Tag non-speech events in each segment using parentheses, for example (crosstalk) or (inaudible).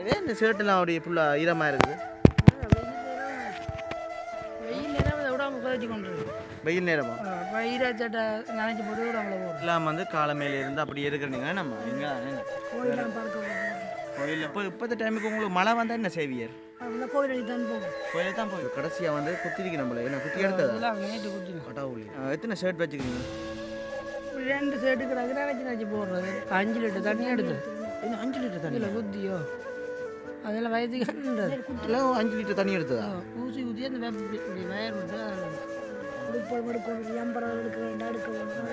இதே இந்த ஷர்ட்டெல்லாம் அப்படி ஃபுல்லாக ஈரமாக இருக்குது? வெயில் நேரம் இப்போ ஈரச்சட்டை நினைச்சி போட்டு விடாமல போடுறோம் எல்லாம் வந்து காலை மேலே இருந்து அப்படி இருக்கிறீங்க. நம்ம எங்கே? போகிறோம் கோயில் இப்போ இப்போத்த டைமுக்கு உங்களுக்கு மழை வந்தால் என்ன அப்படின்னா கோயிலுக்கு தான் போகும் கோயிலுக்கு தான் போய் கடைசியாக வந்து குத்திருக்கு நம்மள. என்ன குத்தி எடுத்ததா? நேற்று குடிச்சுங்க கடவுளி. எத்தனை ஷர்ட் வச்சுக்கிறீங்க ரெண்டு செட்டு கிடக்கு நினைச்சி நினைச்சி போடுறது. அஞ்சு லிட்டர் தண்ணி எடுத்து. அஞ்சு லிட்டர் தண்ணி? குத்தியோ அதெல்லாம் கண்டுறது எல்லாம் அஞ்சு லிட்டர் தண்ணி எடுத்ததா? ஊசி ஊற்றி அந்த வயர்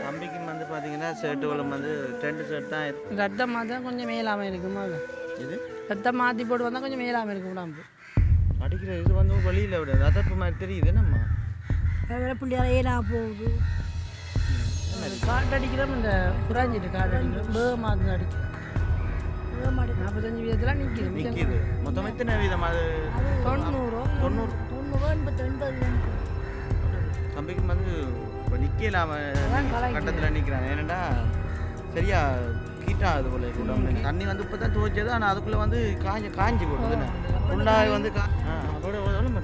தம்பிக்கு வந்து பார்த்தீங்கன்னா ஷர்ட்டுகளும் வந்து ரெண்டு ஷர்ட் தான் இருக்கு. ரத்தம் மாற்றி கொஞ்சம் மேலாமல் இருக்குமா இது ரத்தம் மாற்றி போட்டு வந்தால் கொஞ்சம் மேலாமல் இருக்கும் உடம்பு. அடிக்கிற இது வந்து வெளியில் விட அதப்பு மாதிரி தெரியுது நம்ம. பிள்ளையார ஏனா போகுது? காட்டடிக்கிறோம் இந்த குறைஞ்சிட்டு காட்டடிக்கிறோம். பேகமாக அடிக்கும். நாற்பத்தஞ்சு வீதத்தில் நிற்கிது நிற்கிது மொத்தம் எத்தனை வீதம் அது? தொண்ணூறு. தொண்ணூறு. தம்பிக்கு வந்து இப்போ நிற்கலாம கட்டத்தில் நிற்கிறான் ஏன்னா சரியா கீட்டா அது போல வந்து தண்ணி வந்து இப்போ தான் துவைச்சது ஆனால் அதுக்குள்ளே வந்து காஞ்சி காஞ்சி போடுது ஃபுல்லாக வந்து கா ஆ, அதோட ஒன்றும்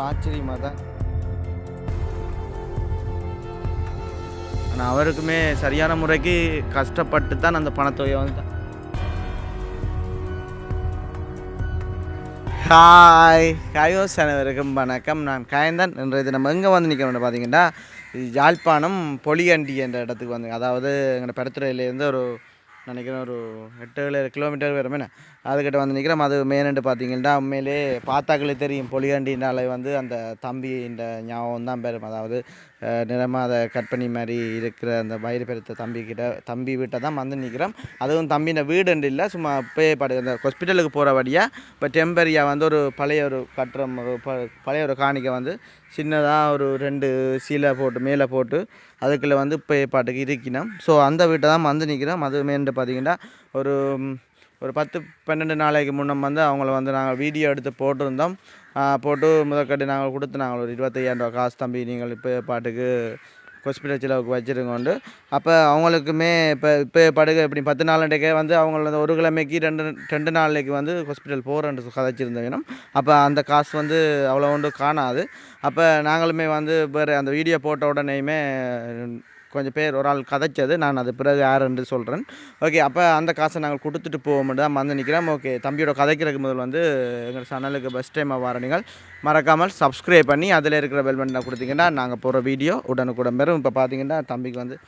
ஒரு ஆச்சரியமாக தான். ஆனால் அவருக்குமே சரியான முறைக்கு கஷ்டப்பட்டு தான் அந்த பணத்தொகையை வந்து ஹாய் காயோஸ் அனைவருக்கும் வணக்கம். நான் காயந்தன். இது நம்ம எங்கே வந்து நிற்கிறோம்னு பார்த்தீங்கன்னா இது யாழ்ப்பாணம் பொலியண்டி என்ற இடத்துக்கு வந்து அதாவது எங்களோட பருத்துறையிலேருந்து ஒரு நினைக்கிறேன் ஒரு எட்டு ஏழு கிலோமீட்டர் வரும் என்ன அதுக்கிட்ட வந்து நிற்கிறோம் அது மெயினண்டு பார்த்தீங்கன்னா உண்மையிலே பார்த்தாக்களே தெரியும். பொலிகண்டினால வந்து அந்த தம்பி இந்த ஞாபகம் தான் பெரும் அதாவது நிறமாக அதை கட் பண்ணி மாதிரி இருக்கிற அந்த வயிறு பெருத்த தம்பிக்கிட்ட தம்பி வீட்டை தான் வந்து நிற்கிறோம் அதுவும் தம்பின வீடுண்டு இல்லை சும்மா போய் படு அந்த ஹாஸ்பிட்டலுக்கு போகிற வழியாக இப்போ டெம்பரியாக வந்து ஒரு பழைய ஒரு கட்டுறம் ஒரு ப- பழைய ஒரு காணிக்கை வந்து சின்னதாக ஒரு ரெண்டு சீலை போட்டு மேலே போட்டு அதுக்குள்ளே வந்து போய் பாட்டுக்கு இருக்கினோம் ஸோ அந்த வீட்டை தான் வந்து நிற்கிறோம் அது மேன்ட்டு பார்த்தீங்கன்னா ஒரு ஒரு பத்து பன்னெண்டு நாளைக்கு முன்னே வந்து அவங்கள வந்து நாங்கள் வீடியோ எடுத்து போட்டிருந்தோம். போட்டு முதற்கட்டு நாங்கள் கொடுத்து நாங்கள் ஒரு இருபத்தையாயிரம் காசு தம்பி நீங்கள் இப்போ பாட்டுக்கு ஹாஸ்பிட்டல் செலவுக்கு வச்சுருக்கோண்டு அப்போ அவங்களுக்குமே இப்போ இப்போ படுகை இப்படி பத்து நாளண்டைக்கே வந்து அவங்கள ஒரு கிழமைக்கு ரெண்டு ரெண்டு நாளைக்கு வந்து ஹாஸ்பிட்டல் போகிறேன்னு கதைச்சிருந்த வேணும் அப்போ அந்த காசு வந்து அவ்வளோ ஒன்று காணாது. அப்போ நாங்களுமே வந்து வேறு அந்த வீடியோ போட்ட உடனேயுமே கொஞ்சம் பேர் ஒரு ஆள் கதைச்சது நான் அது பிறகு யாருன்னு சொல்கிறேன் ஓகே அப்போ அந்த காசை நாங்கள் கொடுத்துட்டு போவோம்னு தான் வந்து நிற்கிறோம் ஓகே தம்பியோட கதைக்கிறதுக்கு முதல் வந்து எங்கள் சேனலுக்கு பெஸ்ட் டைமாக வர நீங்கள் மறக்காமல் சப்ஸ்கிரைப் பண்ணி அதில் இருக்கிற பெல் பட்டனை கொடுத்தீங்கன்னா நாங்கள் போகிற வீடியோ உடனுக்குடன் பெறும். இப்போ பார்த்தீங்கன்னா தம்பிக்கு வந்து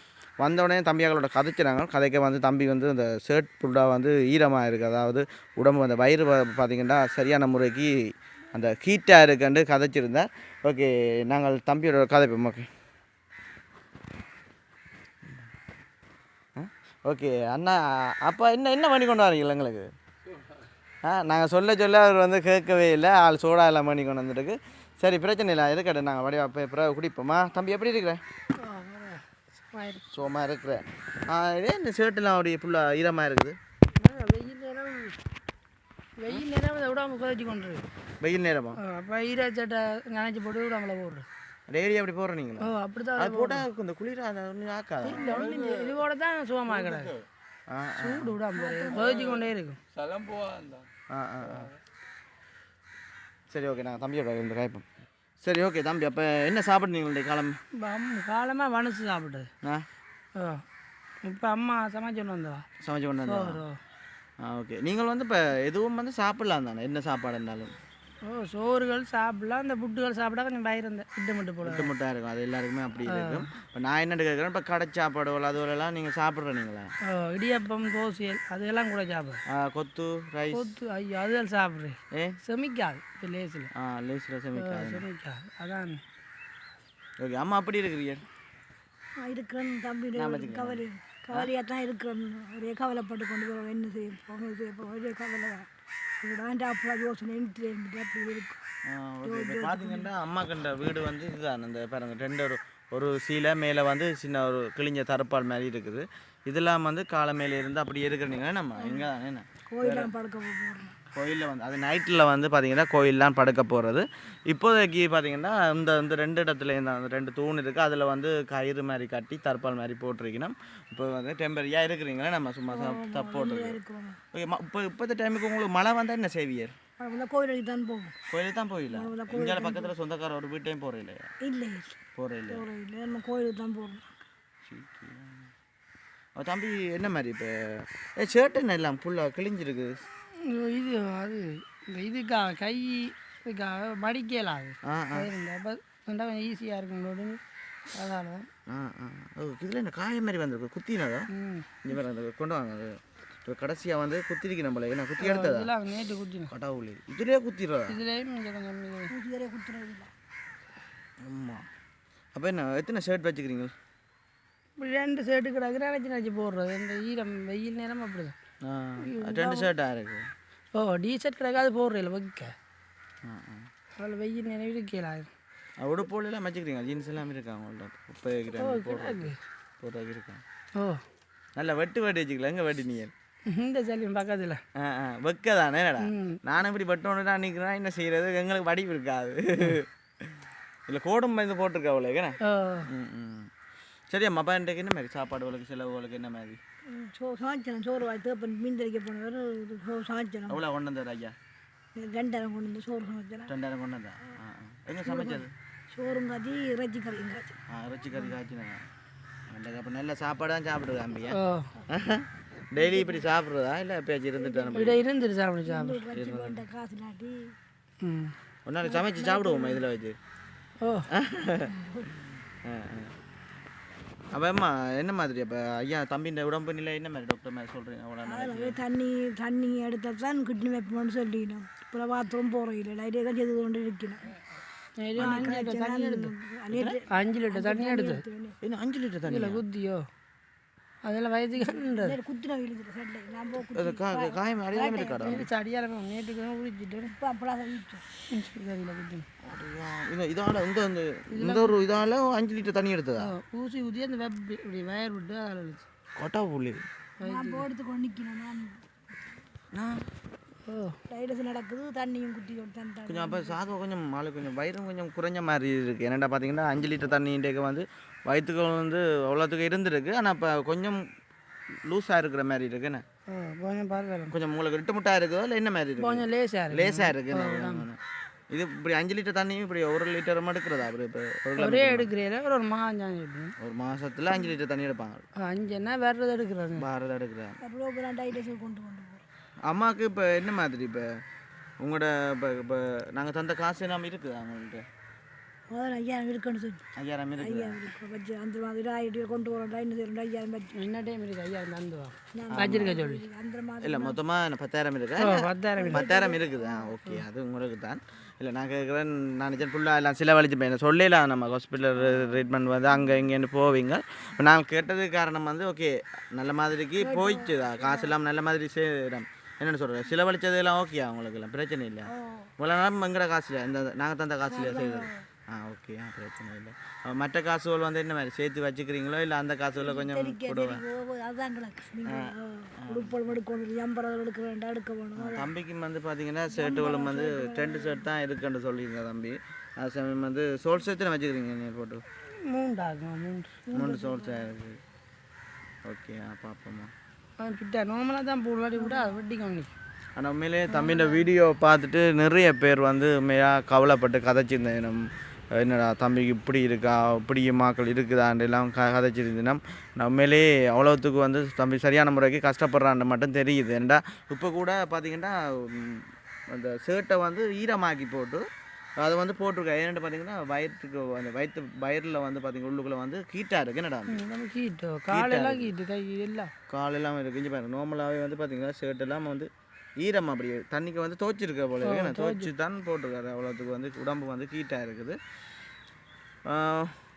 வந்தவுடனே தம்பியாங்களோட கதைச்சினாங்க கதைக்க வந்து தம்பி வந்து அந்த ஷர்ட் ஃபுல்லாக வந்து ஈரமாக இருக்குது அதாவது உடம்பு அந்த வயிறு பார்த்திங்கன்னா சரியான முறைக்கு அந்த ஹீட்டாக இருக்குன்னு கதைச்சிருந்தேன். ஓகே நாங்கள் தம்பியோட கதைப்போம். ஓகே ஓகே அண்ணா அப்போ என்ன என்ன பண்ணி கொண்டு வரீங்களா எங்களுக்கு? ஆ நாங்கள் சொல்ல சொல்ல அவர் வந்து கேட்கவே இல்லை. ஆள் சோடா எல்லாம் பண்ணி கொண்டு வந்துருக்கு சரி பிரச்சனை இல்லை. இருக்கட்டும் நாங்கள் வடிவா பிறகு குடிப்போமா? தம்பி எப்படி இருக்கிற? சோமா இருக்கிறேன் ஆ இதே இந்த ஷர்ட்டெல்லாம் அப்படி ஃபுல்லாக ஈரமாக இருக்குது? வெயில் நேரம் வெயில் நேரம் அதை விடாம குறைச்சி கொண்டு வெயில் நேரமா? அப்போ ஈரச்சட்டை நினைச்சி போட்டு விடாமல போடுறோம் டெய்லி அப்படி போடுறீங்களா ஓ அப்படி தான் அது போட்டால் இந்த குளிர அதை ஒன்றும் ஆக்காது. இதுவோட தான் சுகமாக கிடக்கு சூடு விடாம குறைச்சி கொண்டே இருக்கும். ஆ ஆ ஆ. சரி ஓகே நாங்கள் தம்பியோட இந்த காய்ப்போம் சரி ஓகே தம்பி அப்போ என்ன சாப்பிட்றீங்க இன்றைக்கு காலம்? காலமாக மனசு சாப்பிட்டது ஆ? ஓ இப்போ அம்மா சமைச்சுன்னு வந்தவா? சமைச்சு கொண்டு வந்தா ஆ ஓகே. நீங்கள் வந்து இப்போ எதுவும் வந்து சாப்பிடலாம் தானே? என்ன சாப்பாடு இருந்தாலும்? ஓ சோறுகள் சாப்பிடலாம். அந்த புட்டுகள் சாப்பிட்டா கொஞ்சம் பயிர் இந்த இட்டு மட்டும் போட முட்டை முட்டாக இருக்கும். அது எல்லாருக்குமே அப்படி இருக்கும். இப்போ நான் என்ன கேட்குறேன் இப்போ கடை சாப்பாடு அதுவரெல்லாம் நீங்கள்? சாப்பிட்றீங்களா ஓ இடியப்பம் தோசைகள் அதெல்லாம் கூட சாப்பிடுறேன் ஆ கொத்து ரைஸ். கொத்து ஐயோ அதுகள் சாப்பிட்றேன். ஏ? செமிக்காது. இப்போ லேசில். ஆ லேஸில் சமைக்காது செமிக்காது. அதான். ஓகே அம்மா அப்படி இருக்கிறீங்க? இருக்கிறேன் தம்பி. கவலை கவலையாக தான் இருக்கிறேன். ஒரே கவலைப்பட்டு கொண்டு போகிறோம் என்ன செய்ய போகிறோம் செய்ய போகிறோம் ஒரே கவலை. அப்போ யோசனை? அப்படி இருக்கும் பார்த்தீங்கன்னா அம்மா கண்ட வீடு வந்து இதுதான். அந்த பாருங்க ரெண்டு ஒரு ஒரு சீலை மேலே வந்து சின்ன ஒரு கிழிஞ்ச தரப்பால் மாதிரி இருக்குது. இதெல்லாம் வந்து காலை மேலே இருந்து அப்படி இருக்கிறீங்க நம்ம இங்கே தானே கோயிலாம் படுக்க போடுறோம் கோயிலில் வந்து அது நைட்டில் வந்து பார்த்தீங்கன்னா கோயிலெலாம் படுக்க போகிறது இப்போதைக்கு பார்த்தீங்கன்னா இந்த இந்த ரெண்டு இடத்துல இந்த அந்த ரெண்டு தூண் இருக்குது அதில் வந்து கயிறு மாதிரி கட்டி தற்பால் மாதிரி போட்டிருக்கணும். இப்போ வந்து டெம்பரரியாக இருக்கிறீங்களா நம்ம சும்மா தப்பு போட்டுருக்கு இருக்கிறோம். ஓகே இப்போ இப்போத்த டைமுக்கு உங்களுக்கு மழை வந்தால் என்ன செய்வியர் கோயிலுக்கு தான் போகும் கோயிலுக்கு தான் போயிடல இங்கே பக்கத்தில் சொந்தக்கார ஒரு வீட்டையும் போகிற இல்லையா இல்லை. போகிற நம்ம கோயிலுக்கு தான் போகணும் அவ தம்பி என்ன மாதிரி இப்போ? ஏ ஷர்ட் என்ன எல்லாம் ஃபுல்லாக கிழிஞ்சிருக்கு இது அது இந்த இதுக்காக கை இதுக்காக மடிக்கலாம் அது? அப்போ கொஞ்சம் ஈஸியாக இருக்குங்களோடு அதால் ஆ ஆ. ஓ இதில் என்ன காயம் மாதிரி வந்திருக்கு குத்தினதா ம். இங்கே பாருங்க அந்த கொண்டு வாங்க அது. இப்போ கடைசியாக வந்து குத்திருக்கு நம்மள என்ன குத்தி எடுத்ததா? நேற்று குத்தினோம். கடவுளே இதுலேயே குத்திடுறதா? இதுலேயும் கொஞ்சம் குத்துறது ஆமாம் அப்போ என்ன எத்தனை ஷர்ட் வச்சுக்கிறீங்க? இப்படி ரெண்டு ஷர்ட்டு கிடக்கு நினச்சி நினச்சி போடுறது. இந்த ஈரம் வெயில் நேரம் அப்படி தான் ஆ ரெண்டு ஷர்ட்டாக இருக்கு ஓ டிஷர்ட் கிடக்காது போடுறதில்ல வைக்க அதில் வெயில் நேரம் இருக்கலாது உடுப்போலாம் வச்சுக்கிறீங்க ஜீன்ஸ் எல்லாம் இருக்கா உங்கள்ட்ட இப்போ போடுறது போடுறதுக்கு இருக்கா ஓ நல்லா வெட்டு வெட்டி வச்சுக்கலாம் எங்கே வெட்டி நீ இந்த சலியும் பக்கத்தில் வெக்க தானே என்னடா நானும் இப்படி பட்டோன்னு நிற்கிறேன் என்ன செய்கிறது எங்களுக்கு வடிவு இருக்காது இல்லை கோடும் பயந்து போட்டிருக்கா ம் ம் சரி அம்மா அப்பா என்ன மாதிரி சாப்பாடு வழக்கு செலவு வழக்கு என்ன மாதிரி சோ சாய்ச்சனம் சோறு வாய் தேப்பன் மீன் தெளிக்க போனவர் சோ சாய்ச்சனம் அவ்வளோ கொண்டு வந்தார் ஐயா? ரெண்டாயிரம் கொண்டு வந்து சோறு சமைச்சனம் ரெண்டாயிரம் கொண்டு வந்தா ஆ ஆ. எங்கே சமைச்சது? சோறும் காய்ச்சி இறைச்சி கறியும் காய்ச்சி ஆ இறைச்சி கறி காய்ச்சினாங்க அப்போ நல்ல சாப்பாடு தான் சாப்பிடுது அம்பியா டெய்லி இப்படி சாப்பிட்றதா? இல்லை எப்பயாச்சும் இருந்துட்டு நம்ம இட இருந்துட்டு சாப்பிடு சாப்பிடு. காசு நாட்டி நாளைக்கு சமைச்சு சாப்பிடுவோமா இதில் வச்சு? ஓ. அப்போ அம்மா என்ன மாதிரி அப்போ? ஐயா தம்பின்ற உடம்பு நிலை என்ன மாதிரி டாக்டர் மாதிரி சொல்கிறீங்க அவ்வளோ தண்ணி தண்ணி எடுத்தால் தான் கிட்னி வைப்போம்னு சொல்லிக்கணும் அப்புறம் பாத்ரூம் போகிற இல்லை லைட்டாக செய்து கொண்டு இருக்கணும் அஞ்சு லிட்டர் தண்ணி எடுத்து. அஞ்சு லிட்டர் தண்ணி எடுத்து. என்ன அஞ்சு லிட்டர் தண்ணி இதில் குத்தியோ? அதெல்லாம் வயதுக்கு குத்தின இழுக்கிற சட்டை நான் போ அது கா காயம் அடையாமல் இருக்காடா சடியாரம் நேற்றுக்கு இப்போ வீட்டோம் சரியில் குத்தி. அப்படியா? இது இதால இந்த இந்த இந்த ஒரு இதால அஞ்சு லிட்டர் தண்ணி எடுத்ததா? ஊசி ஊதி அந்த வெப் இப்படி வயர் விட்டு அதில் கொட்டா புள்ளி. நான் இப்போ கொண்டு நிற்கணும் நான் டைலஸ் நடக்குது தண்ணியும் கொண்டு தந்தாங்க. கொஞ்சம் அப்போ சாதம் கொஞ்சம் ஆளு கொஞ்சம் வயிறும் கொஞ்சம் குறைஞ்ச மாதிரி இருக்குது என்னடா பார்த்தீங்கன்னா அஞ்சு லிட்டர் தண்ணி இன்டேக்கு வந்து வயிற்றுக்கு வந்து அவ்வளோத்துக்கு இருந்திருக்கு. ஆனால் இப்போ கொஞ்சம் லூஸாக இருக்கிற மாதிரி இருக்கு. என்ன? ஓ கொஞ்சம் பரவாயில்ல. கொஞ்சம் உங்களுக்கு ரிட்டு முட்டாக இருக்குதோ இல்லை என்ன மாதிரி இருக்கு? கொஞ்சம் லேசாக இருக்கு. லேசாக இருக்கு. இது இப்படி அஞ்சு லிட்டர் தண்ணியும் இப்படி ஒரு லிட்டர் மட்டும் எடுக்கிறதா? அப்புறம் இப்போ ஒரு கிலோ ஒரே ஒரு எடுக்கணும் ஒரு மாசத்துல அஞ்சு லிட்டர் தண்ணி எடுப்பாங்க. அஞ்சுன்னா வேறது எடுக்கிறாங்க பாரத எடுக்கிறாங்க கொண்டு கொண்டு அம்மாவுக்கு இப்போ என்ன மாதிரி இப்போ? உங்களோட இப்போ இப்போ நாங்கள் தந்த காசு எல்லாம் இருக்குதா உங்கள்கிட்ட முதல்ல ஐயாயிரம் இருக்குன்னு சொல்லி. ஐயாயிரம் இருக்குது? ஐயாயிரம் இருக்கு. வச்சு அந்த மாதிரி ஆயிரம் கொண்டு வரோம் ஐநூறு செய்யணும் ஐயாயிரம் வச்சு. என்ன டைம் இருக்கு? ஐயா தந்துவா? வச்சிருக்க சொல்லி. அந்த மாதிரி இல்லை மொத்தமாக பத்தாயிரம் இருக்கா? பத்தாயிரம் பத்தாயிரம் இருக்குது? ஆ ஓகே அது உங்களுக்கு தான். இல்லை நான் கேட்குறேன் நான் நினச்சேன் ஃபுல்லாக எல்லாம் செலவழிச்சு போய் சொல்லலாம். நம்ம ஹாஸ்பிட்டல் ட்ரீட்மெண்ட் வந்து அங்கே இங்கேன்னு போவீங்க. இப்போ நான் கேட்டதுக்கு காரணம் வந்து ஓகே நல்ல மாதிரிக்கு போயிடுச்சுதா காசு எல்லாம் நல்ல மாதிரி செய்கிறோம் என்னென்னு சொல்கிறேன் செலவழிச்சது எல்லாம் ஓகே உங்களுக்கு எல்லாம் பிரச்சனை இல்லை. இவ்வளோ நேரம் எங்கட காசுல இந்த நாங்கள் தந்த காசுல செய்தது. ஆ ஓகே ஆ பிரச்சனை இல்லை. அப்ப மற்ற காசுகள் வந்து என்ன மாதிரி? சேர்த்து வச்சுக்கிறீங்களோ இல்லை அந்த காசுகளை கொஞ்சம் போடுவேன் தம்பிக்கு வந்து பார்த்தீங்கன்னா ஷர்ட்டுகளும் வந்து ரெண்டு ஷர்ட் தான் இருக்குன்னு சொல்லியிருங்க தம்பி. அது சமயம் வந்து சோல் சேர்த்து வச்சுக்கிறீங்க நீ போட்டு? மூன்று. மூணு சோல்ஸாக இருக்குது ஓகே ஆ பார்ப்போம்மா அவன் நார்மலாக தான் போடுவாடி கூட அதை வெட்டி கவனிக்கும் ஆனால் உண்மையிலே தம்பியோட வீடியோ பார்த்துட்டு நிறைய பேர் வந்து உண்மையாக கவலைப்பட்டு கதைச்சிருந்தேன் என்னடா தம்பிக்கு இப்படி இருக்கா இப்படி மாக்கள் இருக்குதாண்டு எல்லாம் க கதைச்சிருந்தேன் நான் உண்மையிலே அவ்வளோத்துக்கு வந்து தம்பி சரியான முறைக்கு கஷ்டப்படுறான்னு மட்டும் தெரியுது. ஏன்டா இப்போ கூட பார்த்தீங்கன்னா அந்த ஷர்ட்டை வந்து ஈரமாக்கி போட்டு அதை வந்து போட்டிருக்கேன் ஏன்னு பார்த்தீங்கன்னா வயிற்றுக்கு அந்த வயிற்று வயிறில் வந்து பார்த்தீங்கன்னா உள்ளுக்குள்ளே வந்து கீட்டாக இருக்கு என்னடா கீட்டோ காலெல்லாம் கீட்டு கை எல்லாம். காலெல்லாம் இருக்கு. இங்கே பாருங்க நார்மலாகவே வந்து பார்த்தீங்கன்னா ஷர்ட் எல்லாம் வந்து ஈரம் அப்படி. தண்ணிக்கு வந்து துவைச்சிருக்க போல இருக்கு. துவைச்சி. தான் போட்டிருக்காரு. அவ்வளோத்துக்கு வந்து உடம்பு வந்து ஹீட்டாக இருக்குது.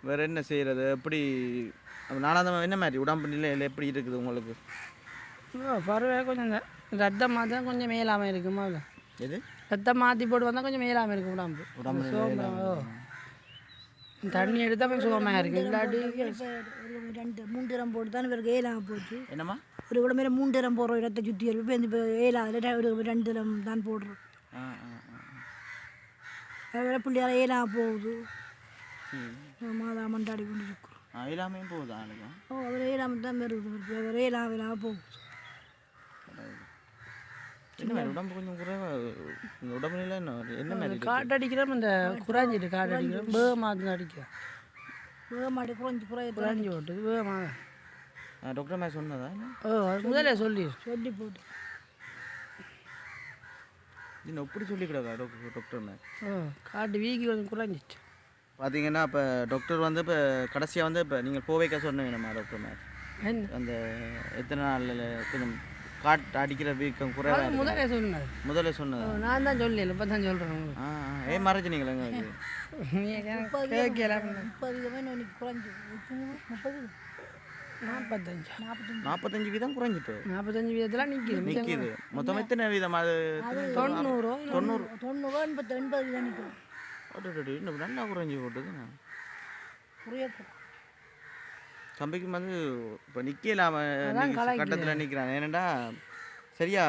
வேற என்ன செய்கிறது எப்படி நாலாவது என்ன மாதிரி உடம்பு நிலையில் எப்படி இருக்குது உங்களுக்கு? பரவாயில்ல கொஞ்சம் ரத்தமாக தான் கொஞ்சம் மேலாமல் இருக்குமா? இல்லை எது? ரத்தம் மாற்றி போட்டு வந்தால் கொஞ்சம் மேலாமல் இருக்கும் உடம்பு. உடம்பு ஓ. தண்ணி எடுத்தால் கொஞ்சம் சுகமாக இருக்கு. இல்லாட்டி ரெண்டு மூன்று தரம் போட்டு தான் இவருக்கு ஏழாம போச்சு. என்னம்மா? ஒரு கூட மேலே மூன்று தரம் போடுறோம் இடத்தை சுற்றி இப்போ இந்த இப்போ ஏழாவது ரெண்டு தரம் தான் போடுறோம். ஆ ஆ ஆ வேறு பிள்ளையால் ஏழாம போகுது. மாதா மண்டாடி கொண்டு இருக்கிறோம். ஆ இல்லாமையும் போகுது ஆளுங்க ஓ அவர் ஏழாம தான் வருது. அவர் ஏழாம ஏழாம போகுது. என்ன மாதிரி உடம்பு கொஞ்சம் குறைவா இந்த உடம்பு நிலை என்ன? என்ன மாதிரி இருக்கு? காட்டு அடிக்கிறோம் இந்த குறைஞ்சிட்டு காட்டு அடிக்கிறோம் வேகமாக அடிக்கிறோம் வேக மாட்டி குறைஞ்சி குறைய குறைஞ்சி ஓட்டுது வேகமாக ஆ, டாக்டர் மாதிரி சொன்னதா? ஓ முதல்ல சொல்லி. சொல்லி போட்டு. இன்னும் எப்படி சொல்லி கிடக்கா டாக்டர் டாக்டர் மாதிரி ஓ காட்டு வீக்கி கொஞ்சம் குறைஞ்சிச்சு. பார்த்தீங்கன்னா இப்போ டாக்டர் வந்து இப்போ கடைசியாக வந்து இப்போ நீங்கள் போக வைக்க சொன்னீங்கம்மா டாக்டர் மாதிரி என்ன? அந்த எத்தனை நாளில் கொஞ்சம் காட்டு அடிக்கிற வீக்கம் குறைவா அது இருக்கு. முதல்ல சொன்னது முதல்ல சொன்னதா? நான் தான் சொல்லல இப்போ தான் சொல்கிறேன் உங்களுக்கு. ஆ ஆ. (laughs) ஏன் மறைச்சினீங்களா எங்களுக்கு விதமே நாற்பத்தஞ்சு நாற்பத்தஞ்சு நாற்பத்தஞ்சு வீதம் குறைஞ்சிட்டு. நாற்பத்தஞ்சு வீதத்தில் நிற்கிது நிற்கிது மொத்தம் எத்தனை வீதம்? அது தொண்ணூறு தொண்ணூறு. தொண்ணூறு எண்பத்து எண்பது தான் நிற்கும் அடடடி, இன்னும் நல்லா குறைஞ்சி போட்டுது குறைய தம்பிக்கு வந்து இப்போ நிற்கலாம கட்டத்தில் நிற்கிறான் ஏனண்டா சரியா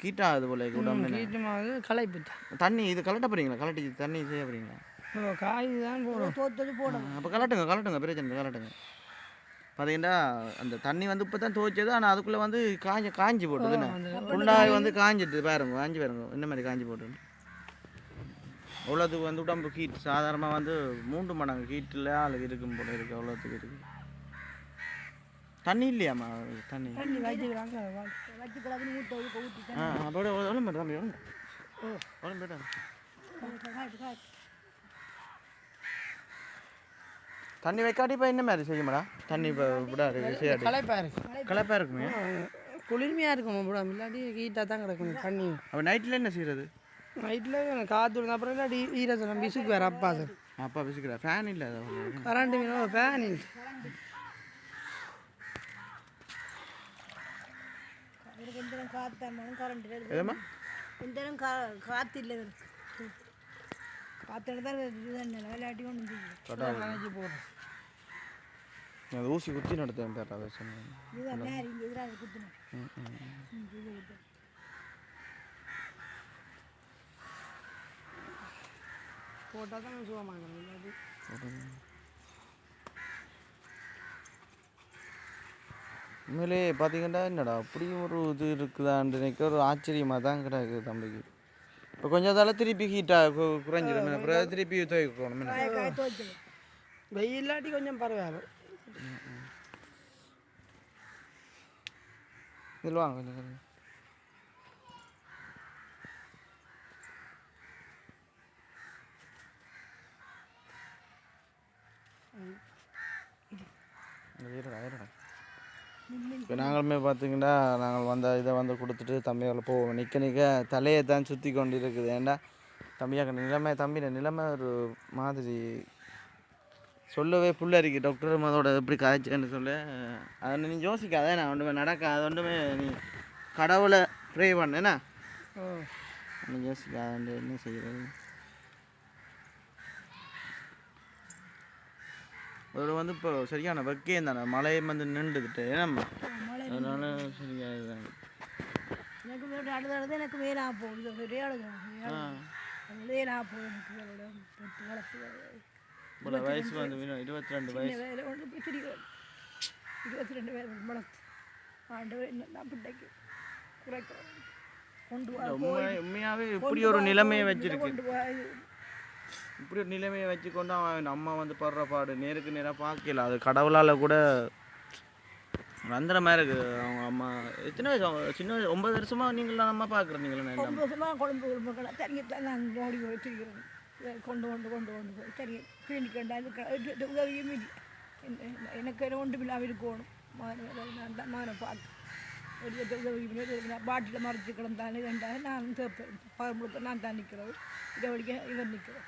கீட்டா அது போல கீட்டமாக களைப்பு தண்ணி இது கலட்ட போறீங்களா? கலட்டி தண்ணி செய்ய போறீங்களா? ஓ காய் தான் போடும். தோத்தது போடும் அப்போ கலட்டுங்க கலட்டுங்க பிரச்சனை கலட்டுங்க. பார்த்தீங்கன்னா அந்த தண்ணி வந்து இப்போ தான் துவைச்சது ஆனால் அதுக்குள்ளே வந்து காஞ்ச காஞ்சி போட்டுதுண்ணே ஃபுல்லாக வந்து காஞ்சிட்டு பாருங்க காஞ்சி பாருங்க. இந்த மாதிரி காஞ்சி போட்டு அவ்வளோத்துக்கு வந்து உடம்பு ஹீட் சாதாரணமாக வந்து மூன்று மடங்கு ஹீட்டில் ஆள் இருக்கும் போல இருக்கு அவ்வளோத்துக்கு இருக்கு. தண்ணி இல்லையாம்மா தண்ணி. வச்சுக்கிறாங்க ஆ அதோட எவ்வளோ மேடம் தம்பி எவ்வளோ எவ்வளோ மேடம் தண்ணி வைக்காட்டி இப்போ என்ன மாதிரி செய்யுமாடா தண்ணி இப்போ விடாது செய்யாடி களைப்பாக இருக்கு. கலப்பாக இருக்குமே? குளிர்மையாக இருக்கும் உடம்பு இல்லாட்டி ஹீட்டாக தான் கிடக்கும் தண்ணி. அப்போ நைட்டில் என்ன செய்கிறது நைட்டில் காற்று அப்புறம் இல்லாட்டி ஈரத்தில் பிசுக்கு வேறு அப்பா சார். அப்பா பிசுக்கிறா ஃபேன் இல்லை கரண்ட் ஃபேன் இல்லை. காற்று இருந்தாலும் கரண்ட் எந்த நேரம் கா காற்று இல்லை இவருக்கு. காற்று தான் இதுதான் விளையாட்டி நினைச்சு போடுறோம் அது ஊசி குத்தி நடத்தேன் பேர் அதை சொன்னேன். இதுதான் நேரம் இங்கே எதிராக குத்துனேன் போட்டால் தான் சுகமாக உண்மையிலே பார்த்தீங்கன்னா என்னடா அப்படி ஒரு இது இருக்குதான்னு நினைக்க ஒரு ஆச்சரியமாக தான் கிடக்கு தம்பிக்கு. இப்போ கொஞ்சம் தால திருப்பி ஹீட்டாக குறைஞ்சிடும் அப்புறம் திருப்பி துவைக்கணும் என்ன? காய துவைச்சது வெயில் இல்லாட்டி கொஞ்சம் பரவாயில்ல. இதில் வாங்க கொஞ்சம் இருடா, இருடா. இப்போ நாங்களுமே பார்த்தீங்கன்னா நாங்கள் வந்த இதை வந்து கொடுத்துட்டு தம்பியால் போவோம். நிற்க நிற்க தலையை தான் சுற்றி கொண்டு இருக்குது ஏன்டா தம்பியாக நிலைமை தம்பியோட நிலைமை ஒரு மாதிரி சொல்லவே புள்ளரிக்கு டாக்டர் அதோட எப்படி காய்ச்சேன்னு சொல்ல. அதை நீ யோசிக்காத நான் ஒன்றுமே நடக்காது. ஒன்றுமே நீ கடவுளை ப்ரே நீ யோசிக்காத என்ன செய்கிறது ஒரு வந்து இப்போ சரியான வெக்கையும் தானே மழையும் வந்து நின்றுக்கிட்டு ஏன்னா அதனால சரியா இதுதான் எனக்கு வீட்டு அடுத்த அடுத்து எனக்கு வேலாக போகுது அழுகிறேன் வேலாக போகுது எனக்கு வளர்த்து இவ்வளோ வயசு வந்து இருபத்தி ரெண்டு வயசு. இருபத்தி ரெண்டு பேர் வளர்த்து. ஆண்டவர் என்ன பிள்ளைக்கு குறைக்கிறோம் கொண்டு உண்மையாகவே இப்படி ஒரு நிலைமையை வச்சிருக்கு. இப்படி ஒரு நிலைமையை வச்சுக்கொண்டு அவன் அம்மா வந்து படுற பாடு நேருக்கு நேராக பார்க்கல. அது கடவுளால் கூட வந்துற மாதிரி இருக்குது. அவங்க அம்மா எத்தனை வயசு சின்ன வயசு ஒன்பது வருஷமா நீங்களாம் அம்மா பார்க்குறீங்களா என்ன? ஒன்பது வருஷமாக குழம்பு குழம்புகளை தண்ணியில் நாங்கள் ஓடி போய் இதை கொண்டு கொண்டு கொண்டு கொண்டு போய் சரி கிளினிக் அது உதவியும் இல்லை எனக்கு என்ன ஒன்றும் இல்லாமல் இருக்கணும். நான் தான் மானை பார்த்து. ஒரு உதவி பாட்டில் மறைச்சி கிடந்தாலும் ரெண்டாலும் நான் தேப்பேன். பகல் முழுக்க நான் தான் நிற்கிறவர் இதை வழிக்க இவர் நிற்கிறேன்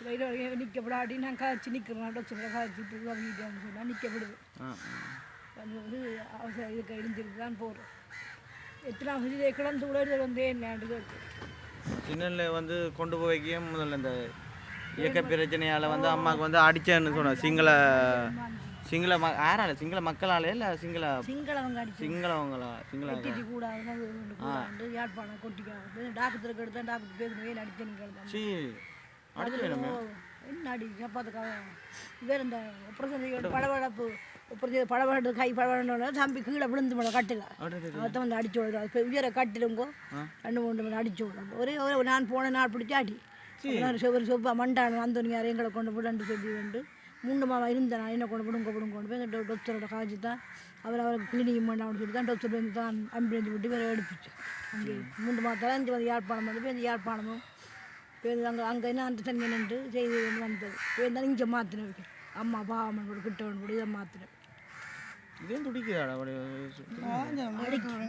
இதை இதை வழிக்க நிற்க விடாடி நான் காய்ச்சி நிற்கிறேன் டாக்டர் காய்ச்சிட்டு உதவிட்டேன்னு சொன்னால் நிற்க விடுவேன் ஆ அது வந்து அவசர இதுக்கு இடிஞ்சிருக்கு தான் போகிறோம் எத்தனை அவசரம் கிடந்து கூட இது வந்து கேட்டு சின்னல வந்து கொண்டு போய் முதல்ல இந்த இயக்க பிரச்சனையால் வந்து அம்மாவுக்கு வந்து அடிச்சேன்னு சொன்னேன் சிங்கள சிங்கள ம யாரால சிங்கள மக்களாலே இல்லை சிங்கள சிங்களவங்க அடிச்சு சிங்களவங்களா சிங்கள கூடாது யாழ்ப்பாணம் கொட்டிக்காது டாக்டருக்கு எடுத்தேன் டாக்டர் பேர் வேலை வேணுமே? என்ன அடி பார்த்துக்காக வேறு இந்த ஆப்ரேஷன் படபடப்பு அப்புறம் கை படபடன்னு தம்பி கீழே விழுந்து மேடம் கட்டில். அதை வந்து அடிச்சு இப்போ உயர கட்டிலுங்கோ ரெண்டு மூணு மணி அடிச்சு விடுறோம் ஒரே ஒரு நான் போன நாள் பிடிச்சி அடி ஒரு செவ்வா மண்டான யாரும் எங்களை கொண்டு விடண்டு சொல்லி வந்து மூணு மாதம் இருந்தேன் நான் என்ன கொண்டு விடுங்க விடுங்க கொண்டு போய் டாக்டரோட காய்ச்சி தான். அவர் அவருக்கு கிளினிக் பண்ணான்னு சொல்லி தான் டாக்டர் வந்து தான் ஆம்புலன்ஸ் விட்டு வேறு எடுப்பிச்சு அங்கே மூன்று மாதம் வந்து யாழ்ப்பாணம் வந்து போய் இந்த யாழ்ப்பாணமும் அங்கே அங்கே என்ன அந்த தண்ணி நின்று செய்தி வந்து வந்தது. போய் இருந்தாலும் இங்கே மாற்றினேன் அம்மா பாவமன் கூட கிட்டவன் கூட இதை மாற்றினேன் இதே அப்படியே அடிக்குது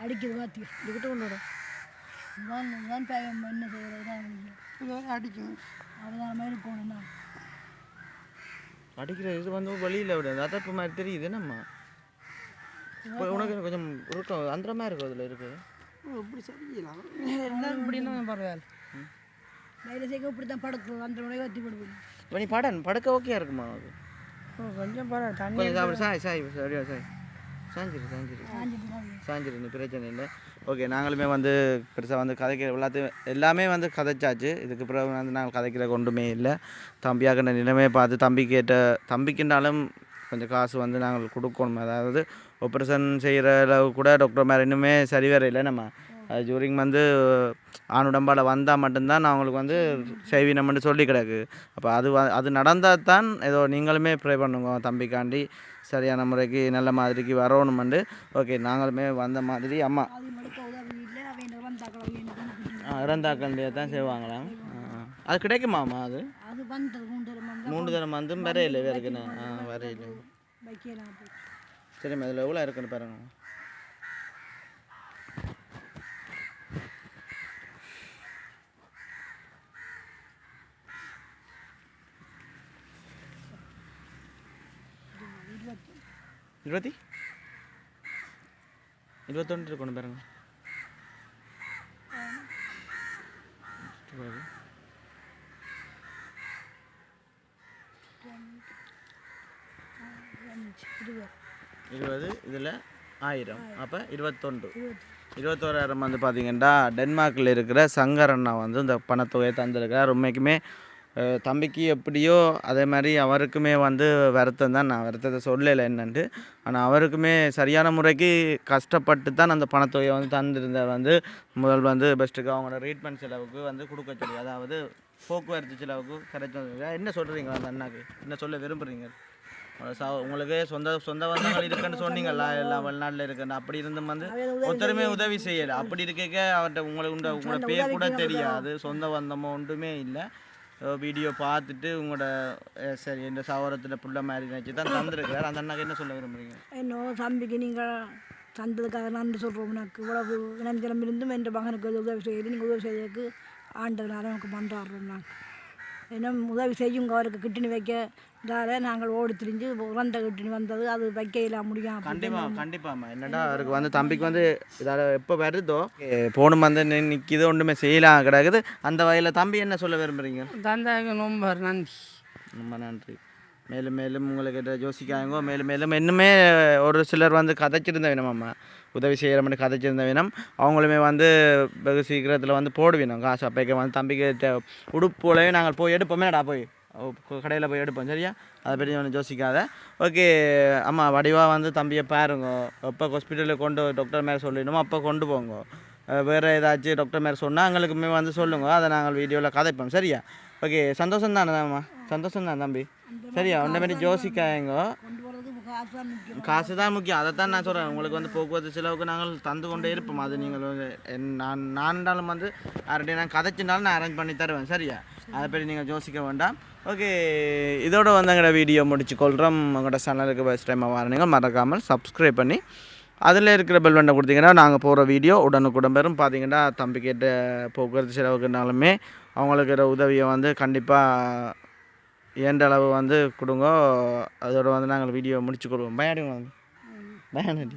அடிக்குது மாற்றி இதுக்கிட்ட கொண்டு வரும் தான் தான் பையன் என்ன செய்கிறது தான் அடிக்கும் அதுதான் மாதிரி போகணும் நான் அடிக்கிற இது வந்து வெளியில் விட அதப்பு மாதிரி தெரியுது என்னம்மா? இப்போ உனக்கு கொஞ்சம் உருக்கம் அந்த மாதிரி இருக்கும் அதில் இருக்குது இப்படின்னா பரவாயில்ல தைரிய செய்ய இப்படி தான் படுக்கும் அந்த உடைய இப்போ நீ படன் படுக்க ஓகே இருக்குமா? உனக்கு கொஞ்சம் பரவாயில்ல தண்ணி கொஞ்சம் சாப்பிடு சாய் சாய் சரியா சாய். சாஞ்சிரு சாஞ்சிரு. சாஞ்சிரு நீ பிரச்சனை இல்லை. ஓகே நாங்களுமே வந்து பெருசாக வந்து கதைக்கிற எல்லாத்தையும் எல்லாமே வந்து கதைச்சாச்சு. இதுக்கு பிறகு வந்து நாங்கள் கதைக்கிற கொண்டுமே இல்லை. தம்பியாக்கிற நிலைமையை பார்த்து தம்பி கேட்ட தம்பிக்குனாலும் கொஞ்சம் காசு வந்து நாங்கள் கொடுக்கணும். அதாவது ஆப்ரேஷன் செய்கிற அளவு கூட டாக்டர் மேலே இன்னுமே சரி வேற இல்லை நம்ம. அது ஜூரிங் வந்து ஆணுடம்பால் வந்தால் மட்டும்தான் நான் அவங்களுக்கு வந்து செய்வினம்னு சொல்லி கிடக்கு. அப்போ அது வ- அது நடந்தால் தான் ஏதோ நீங்களுமே ப்ரே பண்ணுங்க தம்பிக்காண்டி. சரியான முறைக்கு நல்ல மாதிரிக்கு வரணுமெண்டு. ஓகே நாங்களுமே வந்த மாதிரி அம்மா. இறந்தாக்கண்டியே தான் செய்வாங்களாம் அது கிடைக்குமாம்மா அது? அது மூன்று தரம் மூன்று தரம் வந்து வரையில ஆ வரையில. சரிம்மா இதில் எவ்வளோ இருக்குன்னு பாருங்க. இருபத்தி? இருபத்தொன்று இருக்கணும் பாருங்க. இருபது. இருபது இதில் ஆயிரம். அப்போ இருபத்தொன்று. இருபத்தோராயிரம் வந்து பார்த்தீங்கன்னா டென்மார்க்கில் இருக்கிற சங்கர் அண்ணா வந்து இந்த பணத்தொகையை தந்திருக்கிறார். உண்மைக்குமே தம்பிக்கு எப்படியோ அதே மாதிரி அவருக்குமே வந்து வருத்தம் தான். நான் வருத்தத்தை சொல்லலை என்னன்ட்டு ஆனால் அவருக்குமே சரியான முறைக்கு கஷ்டப்பட்டு தான் அந்த பணத்தொகையை வந்து தந்திருந்தார் வந்து முதல் வந்து பெஸ்ட்டுக்கு அவங்களோட ட்ரீட்மெண்ட் செலவுக்கு வந்து கொடுக்க சொல்லி அதாவது போக்குவரத்து செலவுக்கு கிடைச்சது என்ன சொல்கிறீங்க அந்த அண்ணாக்கு? என்ன சொல்ல விரும்புகிறீங்க உங்களுக்கு சொந்த சொந்த பந்தங்கள் இருக்குன்னு சொன்னீங்கல்ல எல்லாம் வெளிநாட்டில் இருக்குன்னு. அப்படி இருந்தும் வந்து ஒருத்தருமே உதவி செய்யலை. அப்படி இருக்க அவர்கிட்ட உங்களுக்கு உண்ட உங்களோட பேர் கூட தெரியாது. சொந்த பந்தமோ ஒன்றுமே இல்லை. வீடியோ பார்த்துட்டு உங்களோட சரி இந்த சவரத்தில் புள்ள மாதிரி நினச்சி தான் தந்துருக்கார் அந்த அண்ணாக்கு என்ன சொல்ல விரும்புறீங்க? என்னோ தம்பிக்கு நீங்கள் தந்ததுக்காக நன்றி சொல்கிறோம் எனக்கு இவ்வளவு இனஞ்சலம் இருந்தும் என் மகனுக்கு உதவி செய்து நீங்கள் உதவி செய்ததுக்கு ஆண்டவனால எனக்கு பண்ணுறாருறோம் நாங்கள் ஏன்னா உதவி செய்யுங்க அவருக்கு கிட்டினி வைக்க இதால நாங்கள் ஓடி திரிஞ்சு உறந்த கிட்டினி வந்தது. அது வைக்க இல்லாம முடியும் கண்டிப்பா கண்டிப்பாம்மா. என்னடா அவருக்கு வந்து தம்பிக்கு வந்து இதால் எப்போ வருதோ போனும் வந்து நி- நிக்கிது ஒன்றுமே செய்யலாம் கிடக்குது. அந்த வகையில் தம்பி என்ன சொல்ல விரும்புறீங்க? தந்தாங்க ரொம்ப நன்றி. ரொம்ப நன்றி. மேலும் மேலும் உங்களுக்கு இதை யோசிக்காங்க மேலும் மேலும் இன்னுமே ஒரு சிலர் வந்து கதைச்சிருந்த வேணுமாம்மா உதவி செய்கிற மாதிரி கதைச்சிருந்த வேணும். அவங்களுமே வந்து வெகு சீக்கிரத்தில் வந்து போடுவினோம் காசு அப்பைக்கு வந்து தம்பிக்கு உடுப்புலையும் நாங்கள் போய் எடுப்போமேடா போய். கடையில் போய் எடுப்போம் சரியா? அதை பற்றி ஒன்றும் யோசிக்காத. ஓகே அம்மா வடிவாக வந்து தம்பியை பாருங்க. எப்போ ஹாஸ்பிட்டலுக்கு கொண்டு டாக்டர் மேலே சொல்லிடணுமோ அப்போ கொண்டு போங்க. வேறு ஏதாச்சும் டாக்டர் மேலே சொன்னால் எங்களுக்குமே வந்து சொல்லுங்க. அதை நாங்கள் வீடியோவில் கதைப்போம் சரியா? ஓகே சந்தோஷம் தானேம்மா சந்தோஷம் தான் தம்பி. சரியா ஒன்றை மாதிரி யோசிக்காங்க காசு தான் முக்கியம் காசு தான் முக்கியம். அதை தான் நான் சொல்கிறேன் உங்களுக்கு வந்து போக்குவரத்து செலவுக்கு நாங்கள் தந்து கொண்டே இருப்போம். அது நீங்கள் நான் நான்டாலும் வந்து யார்கிட்டையும் நான் கதைச்சினாலும் நான் அரேஞ்ச் பண்ணி தருவேன். சரியா? அதை பற்றி நீங்கள் யோசிக்க வேண்டாம். ஓகே இதோட வந்து எங்களோட வீடியோ முடிச்சு கொள்கிறோம் உங்களோட சேனலுக்கு ஃபஸ்ட் டைம் வரணுங்க மறக்காமல் சப்ஸ்கிரைப் பண்ணி அதில் இருக்கிற பெல் பட்டனை கொடுத்தீங்கன்னா நாங்கள் போகிற வீடியோ உடனுக்குடன் பெறும். பார்த்தீங்கன்னா தம்பி கேட்ட போக்குவரத்து செலவுக்குனாலுமே அவங்களுக்கு உதவியை வந்து கண்டிப்பாக ஏண்ட அளவு வந்து கொடுங்க அதோட வந்து நாங்கள் வீடியோ முடிச்சு கொடுவோம் பயடி பயனடி